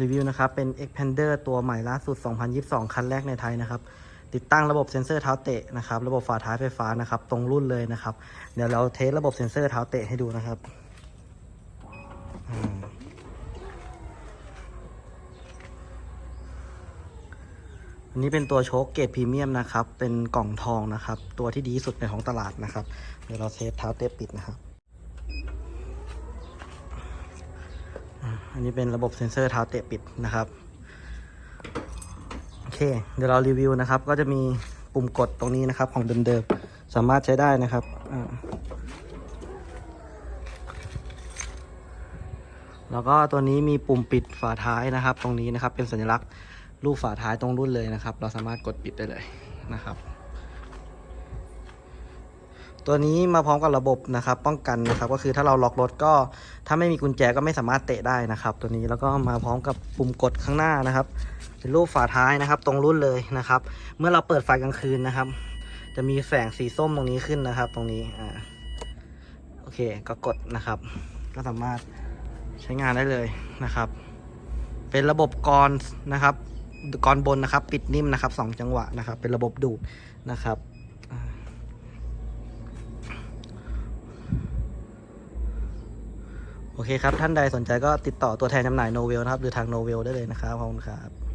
รีวิวนะครับ เป็น Expander ตัวใหม่ล่าสุด 2022 คันแรกในไทยนะครับ ติดตั้งระบบเซ็นเซอร์เท้าเตะนะครับ ระบบฝาท้ายไฟฟ้านะครับ ตรงรุ่นเลยนะครับ เดี๋ยวเราเทสระบบเซ็นเซอร์เท้าเตะให้ดูนะครับอันนี้เป็นตัวโชคเกรดพรีเมียมนะครับ เป็นกล่องทองนะครับ ตัวที่ดีสุดในท้องตลาดนะครับ เดี๋ยวเราเทสเท้าเตะปิดนะครับ อันนี้เป็นระบบเซ็นเซอร์เท้าเตะปิดนะครับโอเค เดี๋ยวเรารีวิวนะครับ ก็จะมีปุ่มกดตรงนี้นะครับ ของเดิมๆสามารถใช้ได้นะครับแล้วก็ตัวนี้มีปุ่มปิดฝาท้ายนะครับ ตรงนี้นะครับเป็นสัญลักษณ์รูปฝาท้ายตรงรุ่นเลยนะครับ เราสามารถกดปิดได้เลยนะครับ ตัวนี้มาพร้อมกับระบบนะครับ ป้องกันนะครับ ก็คือถ้าเราล็อกรถก็ถ้าไม่มีกุญแจก็ไม่สามารถเตะได้นะครับ ตัวนี้แล้วก็มาพร้อมกับปุ่มกดข้างหน้านะครับ เป็นรูปฝาท้ายนะครับ ตรงรุ่นเลยนะครับ เมื่อเราเปิดไฟกลางคืนนะครับ จะมีแสงสีส้มตรงนี้ขึ้นนะครับ ตรงนี้อ่าโอเคก็กดนะครับ ก็สามารถใช้งานได้เลยนะครับ เป็นระบบกรนะครับกรบนนะครับ ปิดนิ่มนะครับสองจังหวะนะครับ เป็นระบบดูดนะครับ โอเคครับ ท่านใดสนใจก็ติดต่อตัวแทนจำหน่ายโนเวลนะครับ หรือทางโนเวลได้เลยนะครับขอบคุณครับ